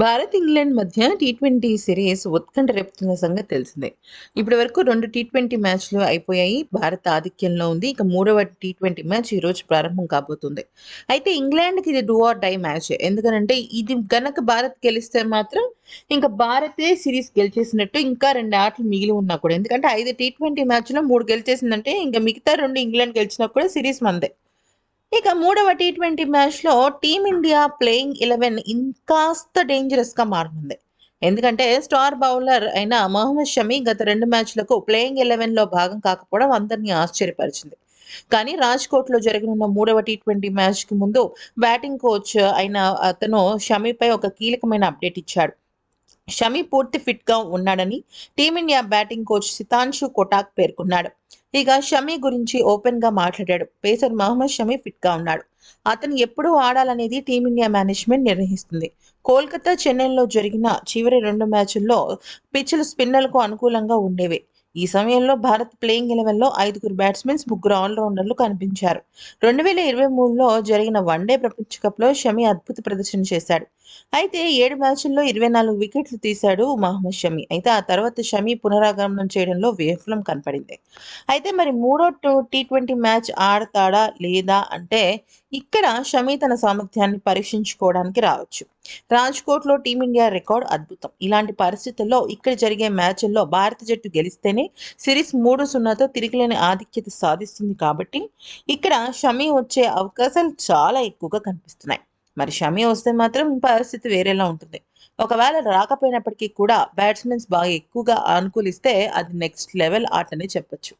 Bharat England మధ్య T twenty series ఉత్కంఠ రేపుతున్న సంగతి తెలిసిందే. ఇప్పటి వరకు రెండు టీ ట్వంటీ మ్యాచ్లు అయిపోయాయి. భారత్ ఆధిక్యంలో ఉంది. ఇక మూడవ టీ ట్వంటీ మ్యాచ్ ఈరోజు ప్రారంభం కాబోతుంది. అయితే ఇంగ్లాండ్కి ఇది డూ ఆర్ డై మ్యాచ్. ఎందుకంటే ఇది గనక భారత్ గెలిస్తే మాత్రం ఇంకా భారతే సిరీస్ గెలిచేసినట్టు ఇంకా రెండు ఆటలు మిగిలి ఉన్నా కూడా. ఎందుకంటే ఐదు టీ ట్వంటీ మ్యాచ్లో మూడు గెలిచేసిందంటే ఇంకా మిగతా రెండు ఇంగ్లాండ్ గెలిచినా కూడా సిరీస్ మందే. ఇక మూడవ టీ ట్వంటీ మ్యాచ్లో టీమిండియా ప్లేయింగ్ ఎలెవెన్ ఇంకాస్త డేంజరస్గా మారుతుంది. ఎందుకంటే స్టార్ బౌలర్ అయిన మహమ్మద్ షమి గత రెండు మ్యాచ్లకు ప్లేయింగ్ ఎలెవెన్లో భాగం కాకపోవడం అందరినీ ఆశ్చర్యపరిచింది. కానీ రాజ్కోట్లో జరగనున్న మూడవ టీ ట్వంటీ మ్యాచ్కి ముందు బ్యాటింగ్ కోచ్ అయిన అతను షమీపై ఒక కీలకమైన అప్డేట్ ఇచ్చాడు. షమి పూర్తి ఫిట్గా ఉన్నాడని team India batting coach Sitanshu Kotak పేర్కొన్నాడు. ఇక షమి గురించి ఓపెన్గా మాట్లాడాడు. పేసర్ మహమ్మద్ షమి ఫిట్గా ఉన్నాడు. అతను ఎప్పుడు ఆడాలనేది టీమిండియా మేనేజ్మెంట్ నిర్ణయిస్తుంది. కోల్కతా చెన్నైలో జరిగిన చివరి రెండు మ్యాచుల్లో పిచ్చులు స్పిన్నర్లకు అనుకూలంగా ఉండేవి. ఈ సమయంలో భారత్ ప్లేయింగ్ ఎలెవెన్లో ఐదుగురు బ్యాట్స్మెన్స్ ముగ్గురు ఆల్రౌండర్లు కనిపించారు. రెండు వేల ఇరవై మూడులో జరిగిన వన్డే ప్రపంచ కప్లో షమి అద్భుత ప్రదర్శన చేశాడు. అయితే ఏడు మ్యాచ్ల్లో ఇరవై నాలుగు వికెట్లు తీశాడు మహమ్మద్ షమి. అయితే ఆ తర్వాత షమి పునరాగమనం చేయడంలో విఫలం కనపడింది. అయితే మరి మూడో టీ ట్వంటీ మ్యాచ్ ఆడతాడా లేదా అంటే ఇక్కడ షమి తన సామర్థ్యాన్ని పరీక్షించుకోవడానికి రావచ్చు. రాజ్కోట్లో టీమిండియా రికార్డ్ అద్భుతం. ఇలాంటి పరిస్థితుల్లో ఇక్కడ జరిగే మ్యాచ్ల్లో భారత జట్టు గెలిస్తేనే సిరీస్ మూడు సున్నాతో తిరిగిలేని ఆధిక్యత సాధిస్తుంది కాబట్టి ఇక్కడ షమి వచ్చే అవకాశాలు చాలా ఎక్కువగా కనిపిస్తున్నాయి. మరి షమి వస్తే మాత్రం పరిస్థితి వేరేలా ఉంటుంది. ఒకవేళ రాకపోయినప్పటికీ కూడా బ్యాట్స్మెన్స్ బాగా ఎక్కువగా అనుకూలిస్తే అది నెక్స్ట్ లెవెల్ ఆటనే చెప్పొచ్చు.